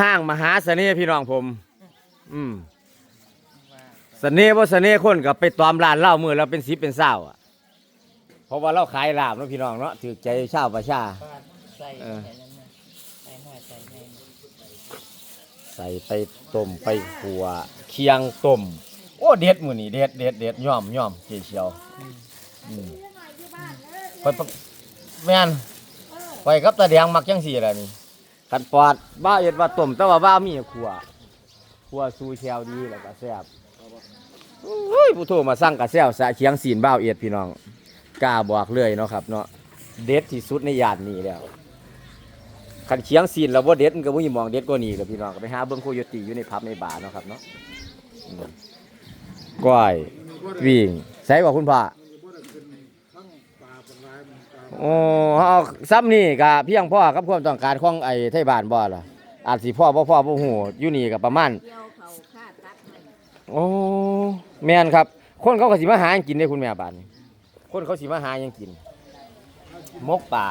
ห้างมหาเสน่ห์พี่น้องผม อืมเสน่ห์ว่าเสน่ห์คนกับไปตอมร้านเหล้ามือแล้วเป็นสิบเป็นเศร้าอะ เพราะว่าเราขายลาบเนาะพี่น้องเนาะถือใจชาวประชา ใส่เออ ใส่น้อยใส่หญ่ใส่ไปต้มไปขัวเคียงต้ม โอ้เด็ดมือนี่เด็ดเด็ดเด็ดย่อมย่อมเจียวเชียวอืมไปปะแม่นไปกับตาแดงมักจังสี่แหละนี่ ขันปอดบ้าเอ็ดว่าต้มแต่ว่าบ้ามีขัวขัวซูเชียวดีแล้วก็แซ่บโอ้ยผู้โทรมาสั่งกระแซวสะเคียงศีลบ้าเอ็ดพี่น้องกล้าบอกเลยเนาะครับเนาะเด็ดที่สุดในยานนี้แล้วขันเคียงซีนแล้วว่าเด็ดมันก็บ่มีมองเด็ดกว่านี้กับพี่น้องก็ไปหาเบิ่งโคโยตีอยู่ในพับในบาร์เนาะครับเนาะก้อยวิ่งใส่ว่าคุณพ่อ โอ้เอาซ้ำนี่ก็เพียงพ่อกับความต้องการของไอ้ไทบ้านบ่ล่ะอาจสิพ่อบ่พ่อบ่ฮู้อยู่นี่ก็ประมาณเกี่ยวเขาค่าตัดให้โอ้แม่นครับ คนเขาก็สิมาหาหยังกินได้คุณแม่บ้านนี่คนเขาสิมาหาหยังกินมกป่า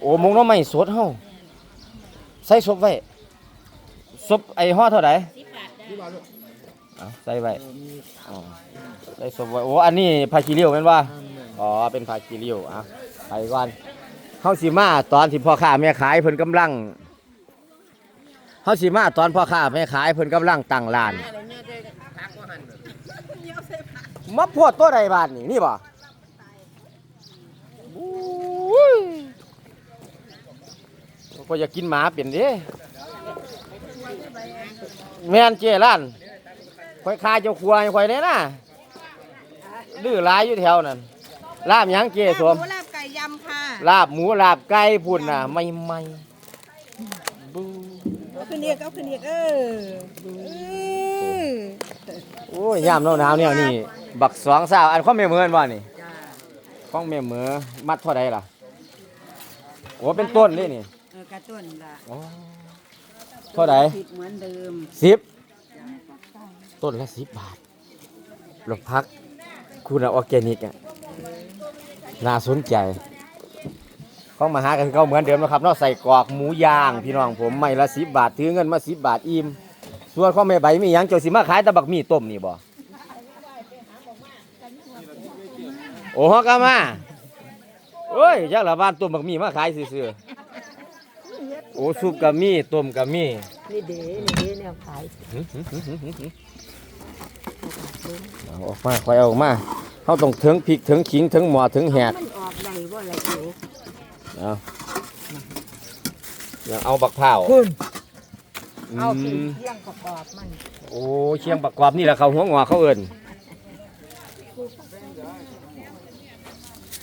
โอ้มงน้องไม่สดเฮาใส่ศพไว้ศพไอ้ห่อเท่าไหร่สิบบาทจ้ะเอาใส่ไว้อ๋อใส่ศพไว้โอ้อันนี้ผ้าขี้ริ้วแม่นว่า อ๋อเป็นผ้าขี้ริ้วอะไปก่อนเฮาสิมาตอนที่พ่อค้าแม่ขายเพิ่นกำลังเฮาสิมาตอนพ่อค้าแม่ขายเพิ่นกำลังตั้งร้านมาพวดตัวใดบาทนี่นี่บ่อุ้ยก็อยากกินหมาเป็นเด้แม่นเจร้านคอยคาเจ้าครัวคอยเด้นะดื้อหลายอยู่แถวนั้น ลาบหยังเจสวม หมูลาบไก่ยำค่ะลาบหมูลาบไก่พุ่นน่ะไม่ไม่บูเอาขึ้นเรียกเอาขึ้นเรียกเออเออโอ้ยยามหนาวๆเนี่ยนี่ บักสองสาวอันข้องแม่เหมือนบ่นี่ข้องแม่เหมือมัดเท่าใดล่ะโอ้เป็นต้นนี่นี่เออกระต้นละอ๋อเท่าใด ผิดเหมือนเดิมสิบต้นละสิบบาทหลบพัก คุณออร์แกนิกอะ น่าสนใจข้องมาหากันคือเขาเหมือนเดิมนะครับเนอกใส่กรอกหมูย่างพี่น้องผมไม่ละสิบบาทถือเงินมาสิบบาทอิ่มส่วนข้องแม่ใบมีหยังเจ้าสิมาขายแตะบักมีต้มนี่บ่โอ้ฮอกามาโอ้ยยักษ์ละบ้านต้มบักมีมาขายซื่อๆโอ้ซุปกะมีต้มกะมีนี่เด้นี่เด้แนวขายเอาออกมาค่อยเอาออกมา เขาต้องถึงพริกถึงขิงถึงหมอถึงแหกมันออกได้บ่อะไรเอ๋เอาอย่างเอาบักเผาวคุณอืเอาสิมเที่ยงประกอบมันโอ้เชียงประกอบนี่แหละเขาหัวงอเขาเอิน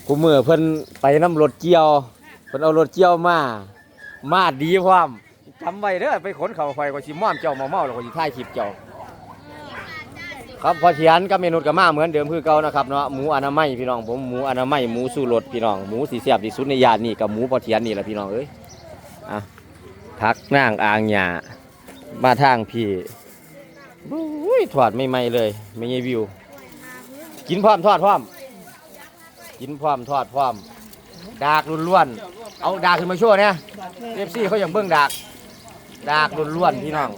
กูมือเพิ่นไปน้ำรถเกี่ยวเพิ่นเอารถเกี่ยวมา มาดีพร้อมจำไว้เด้อไปขนเขาไฟก็สิม่อมเจ้ามาเมาแล้วก็สิถ่ายคลิปเจ้า ครับพอเทียนกับเมนูกับมาเหมือนเดิมคือเก่านะครับเนาะหมูอนามัยพี่น้องผมหมูอนามัยหมูสู้รสพี่น้องหมูสีเสียบที่สุดในยานนี่กับหมูพอเทียนนี่แหละพี่น้องเอ้ยอะพักนั่งอ่างหยามาทางพี่บุ้ยถอดไม่ไม่เลยไม่ใช่วิว กินพร้อมทอดพร้อม กินพร้อมทอดพร้อม ดากล้วนๆเอาดากขึ้นมาโช่วยเนี่ยเอฟซีเขาอย่างเบื้องดาก ดากล้วนๆพี่น้อง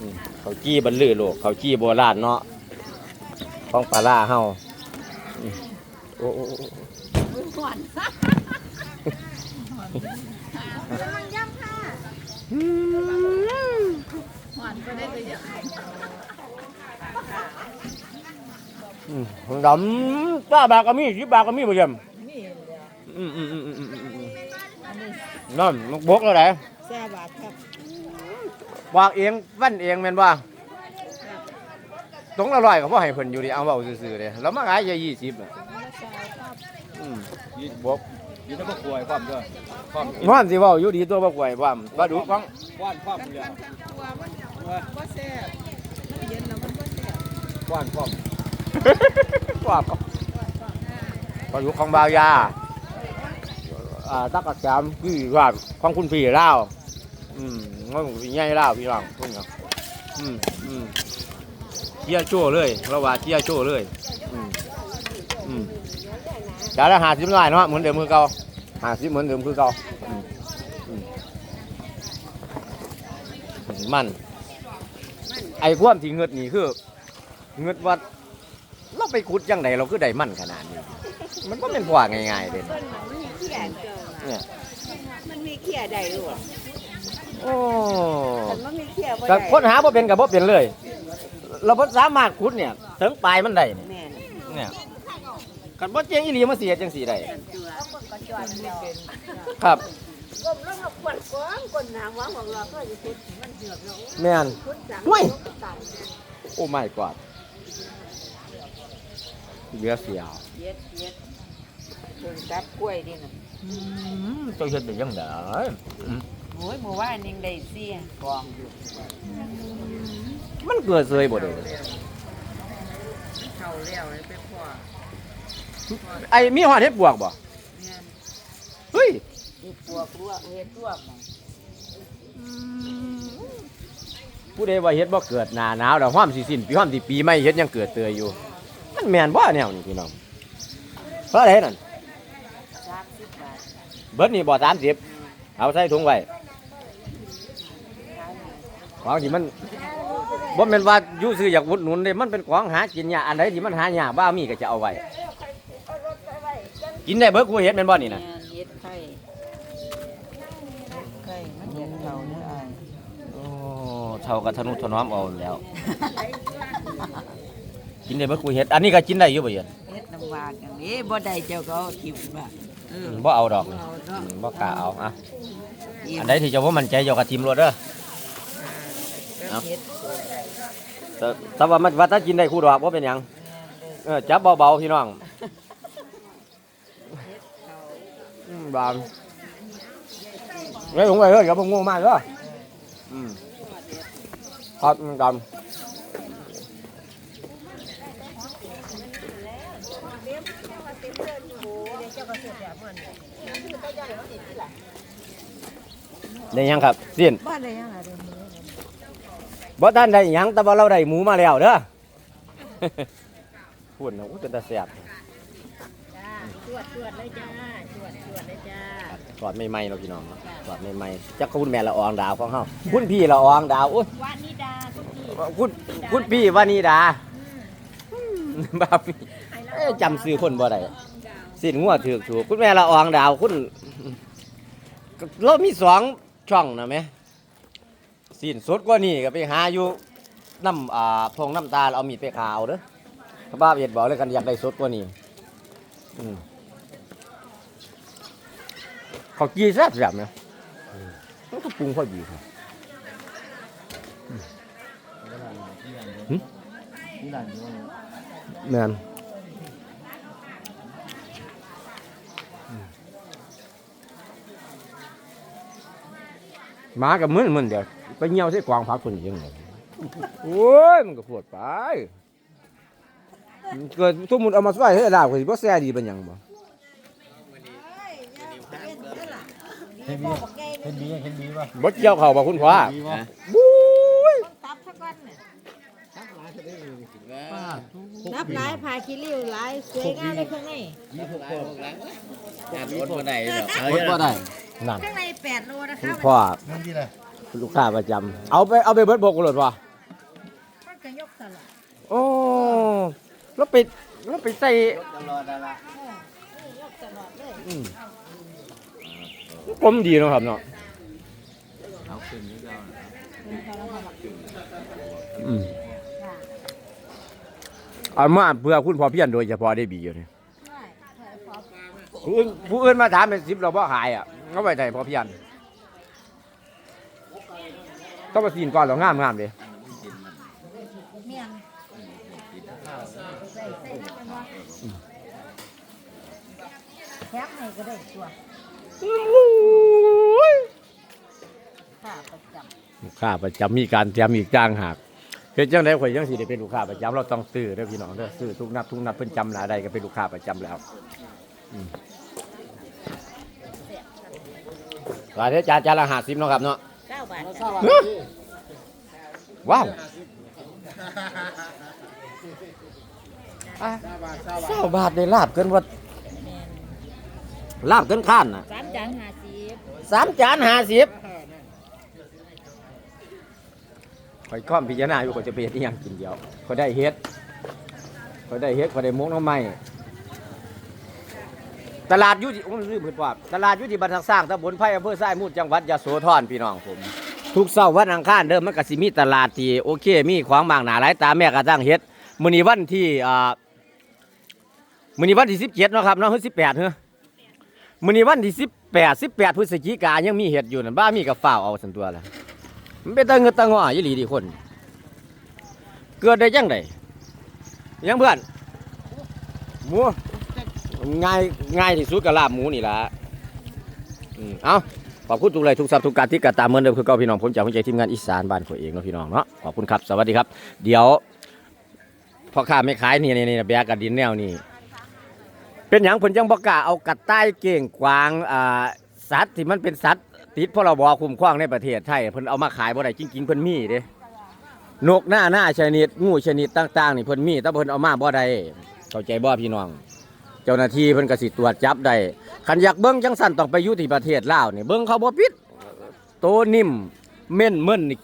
อืม เขาจี้บรรลือโลกเขาจี้โบราณเนาะของปลาล่าเฮาอืมโอ้โอ้โอ้อืมดำป้าบากก็มีสิบบาก็มีบ่เยี่ยมอืมอืมอืมอืมอืมอืมอืมนั่นมันบกแล้วไหนแซ่บาทครับ วางเองวันเองแม่นว่าตรงละร้อยก็บ่ให้เพิ่นอยู่ดิเอาเว้าซื่อๆเด้แล้วมาขายแค่20น่ะอืมยี่บกยี่ต้องกลัวความด้วยความฮ้อนสิเว้าอยู่ดีตัวบ่กวยพร้อมบ่ดูฟังว่านความเลยตัวมันบ่แซ่บมันเย็นแล้วมันบ่แซ่บว่านความว่าก็บ่ดูของบาวยาอ่าตักกะจามคือว่าของคุณพี่ลาว อืมมันสิใหญ่ล่าพี่น้องพิ่นก็อืมอืมเที่ยโจ้เลยเราว่าเที่ยโจ้เลยอืมอืมจานละ50บาทเนาะเหมือนเดิมคือเก่าหาสิเหมือนเดิมคือเก่าอืมอืมมัน ไอ้ความที่เงิดนี่คือเงิดว่าเราไปขุดจังไดเราคือได้มันขนาดนี้ มันก็เป็นพวกง่ายๆเด่นเนมันมีเขี้ยเกินเนี่ย มันมีเขี้ยได้ลูก โอ้คันมันมีเขี้ยบ่ก็ได้ค้นหาบ่เป็นกับบ่เป็นเลย เราบ่สามารถขุดเนี่ยถึงปลายมันได้เนี่ยแม่นเนี่ยกันบ่เจียงอีหลีมาเสียจังสีได้ตัวมันไม่เป็นครับกลมแล้วก็กวนกวางกวนน้ำว่าของเราก็จะคุดมันเดือดแล้วแม่น คุดจังเว้ยตายโอ้ไม่กอดเหลือเสียวเย็ดเย็ดเพิ่นกับกล้วยดิน่ะอืมเจ้าเฮ็ดได้ยังไดอืม โอ้ยเมื่อวานยังได้เสียกองอยู่มันเกิดเซยบ่ได้เข้าแล้วเลยไปพ่อไอ้มีหอดเฮ็ดบวกบ่เฮ้ยเฮ็ดตัวกลัวเฮ็ดตัวมันผู้ใดว่าเฮ็ดบ่เกิดหน้าหนาวแล้วห้อมสิสิ้นปีห้อมสิปีใหม่เฮ็ดยังเกิดเตยอยู่ มันแม่นบ่แนวนี้พี่น้องเพราะอะไรนั่นเบิดนี่บ่30เอาใส่ถุงไว้ ขายอยู่ของที่มันบ่แม่นว่าอยู่ซื้ออยากอุดหนุนเด้มันเป็นของหากินยากอันใดที่มันหายากบ้ามีก็จะเอาไว้ กินได้เบิดกูเฮ็ดแม่นบ่นี่แม่นะนเฮ็ดไข่เฮ็ดไข่มันจะเข้าเด้ออ้ายโอ้เท่ากับทะนุถนอมเอาแล้ว กินได้เบิดกูเฮ็ดอันนี้ก็กินได้อยู่บ่เฮ็ดเฮ็ดน้ำหวานอย่างนี้บ่ได้เจ้าก็เอาทิ่มบ่เออบ่เอาดอกบ่นี่เอาอืเนาะมบ่กล้าเอาอะอิ่มอันใดที่เจ้าบ่มั่นใจเจ้าก็ทิมรถเด้อ ก็เฮ็ดแต่แต่ว่ามันว่าถ้ากินได้คู่ดอกบ่าเป็นหยังเออจับเบาๆพี่น้องอืมบางเฮ้ยผมไปเฮ้ยอย่าผมโง่มากเด้ออืมครับอืมดำได้ยังครับสิ้นบ้านได้ยังล่ะเดี๋ยว บ่ท่านได้หยังแต่ว่าเราได้หมูมาแล้วเด้อ พูดนะอู้เป็นตาแซ่บจ้าจวดจวดเลยจ้าจวดจวดเลยจ้าทอดใหม่ๆเนาะพี่น้องเนาะทอดใหม่ๆจักคุณแม่ละอองดาวของเฮาคุณพี่ละอองดาวอุ้ย วานิดาทุกทีคุณคุณพี่วานีดาบ้าพี่เอ้ยจำซื้อคนบ่ได้สิ้นงัวถูกถูกคุณแม่ละอองดาวคุณ เรามีสองช่องนะแม่ สิ้นสดกว่านี้ก็ไปหาอยู่น้ำอ่าทงน้ำตาลเอามีดไปขาวเด้อบ้าเอ็ดบอกเลยกันอยากได้สดกว่านี้อืมเขาจีแซ่บแซ่บเนี่ยมันก็ปรุงพอดีครับหึแม่นมหมากับมึนมึนเดี๋ยว ไปเหี่ยวใส่กวางพักคนยังไงโอ้ยมันก็ปวดไปมันเกิดสมมุติเอามาใส่ให้ดาวก็สิบ่แซ่ดีเป็นหยังบ่เห็นบีเห็นบีเห็นบีป่ะบ่เกี่ยวเข้าบ่คุณพ่อบีป่ะบู๊ยตับสักวันน่ะป้านับหลายพาคิริ้วหลายสวยงามเลยข้างในยี่หกคนอดบ่ได้ดอกอดบ่ได้นั่นข้างในแปดโลนะคุคะณพ่อนั่นที่ไหน ลูกค้าประจำเอาไปเอาไปเบิดบกเลยว่ะมันจะยกตลอดโอ้แล้วไปแล้วไปใส่ตลอดอะไรยกตลอดเลยอืมกลมดีเนาะครับเนาะเอาขึ้นนี่ก็อืมเอามาเพื่อคุณพ่อเพียรโดยเฉพาะได้บีอยู่นี่ผู้อื่นผู้อื่นมาถามเป็นสิบเราบ่ขายอะเขาไปไหนพ่อเพียร ต้องมาซีนก่อนเรางามงามๆเลยเมียงใส่ใส่ให้กันว่าแคบให้ก็ได้ตัวค่าประจำลูกค้าประจำมีการเตรียมอีกจ้างหากเฮ็ดจังได๋ข่อยจังสิได้เป็นลูกค้าประจำเราต้องซื้อเด้อพี่น้องเด้อซื้อทุกนัดทุกนัดเพิ่นจำหน้าได้ก็เป็นลูกค้าประจำแล้วอืมว่าเด้อจานจานละ50เนาะครับเนาะ เก้าบาทเฮ้ยว้าวอะเศร้าบาทได้ลาบเกินว่าลาบเกินข้านน่ะสามจานห้าสิบสามจานห้าสิบข่อยก้อมพิจารณาอยู่ข่อยจะไปเฮ็ดอีหยังกินเดียวข่อยได้เฮ็ดข่อยได้เฮ็ดข่อยได้มุกหน้ำไม้ตลาดอยุติอุ้ยลืมเพิ่นว่าตลาดอยุติบันทักสร้างตำบลไผ่อำเภอสายมูลจังหวัดยะโสธรพี่น้องผม ทุกเสาร์วันอังคารเดิมมันก็สิมีตลาดที่โอเค มีของมากหนาหลายตาแม่กระทั่งเฮ็ดมื้อนี้วันที่อ่ามื้อนี้วันที่17เนาะครับเนาะ18เฮ้อมื้อนี้วันที่18 18พฤศจิกายังมีเฮ็ดอยู่นั่นบ้ามีกับฝ้าวเอาซั่นตัวล่ะมันเป็นตาเงินตาง้ออีหลีดีคน เกิดได้จังไดยังเพื่อนหมูง่ายง่ายที่สุดก็ลาบหมูนี่ล่ะอืมเอ้า ขอบคุณทุกไลทุกซับทุกการที่กระตามเหมือนเดิมคือเก่าพี่น้องผมจากหัวใจทีมงานอีสานบ้านข่อยเองเนาะพี่น้องเนาะขอบคุณครับสวัสดีครับ เดี๋ยวพ่อค้าไม่ขายนี่นี่นี่แบกกระดินแนวนี่เป็นอย่างเพิ่นจังบ่กล้าเอากระต่ายเก่งกวางอ่าสัตว์ที่มันเป็นสัตว์ติดพรบคุ้มครองในประเทศไทยเพิ่นเอามาขายบ่ได้จริงๆเพิ่นมีเด้นกหน้าหน้าชนิดงูชนิดต่างๆนี่เพิ่นมีแต่เพิ่นเอามาบ่ได้เข้าใจบ่พี่น้อง เจ้าหน้าที่เพิ่นก็สิตรวจจับได้คันอยากเบิ้งจังสันต้องไปอยู่ที่ประเทศลาวนี่เบิ้งเขาบ่ผิดโตนิ่มเม่นเม่นนี่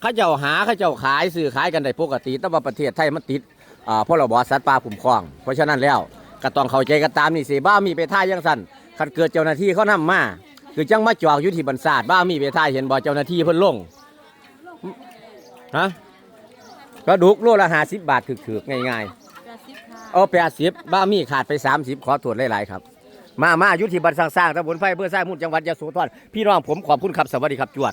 เขาเจ้าหาเขาเจ้าขายซื้อขายกันได้ปกติ แต่ว่าประเทศไทยมันติดอ่าพรบสัตว์ป่าคุ้มครอง เพราะฉะนั้นแล้วก็ต้องเข้าใจกันตามนี่สิบ้ามีไปท่ายจังสันคันเกิดเจ้าหน้าที่เขานำมาคือจังมาจอกอยู่ที่บรรษาทบ้ามีไปท่ายเห็นบ่เจ้าหน้าที่เพิ่นลงฮะกระดูกโลละ50บาทถือๆง่ายๆ เอาแปดสิบบ้ามีขาดไปสามสิบขอตรวจหลายๆครับ มามาอยุที่บันสร้างๆตำบลไฟเพื่อสร้างมุ่นจังหวัดยะโสธรพี่น้องผมขอบคุณครับสวัสดีครับจวด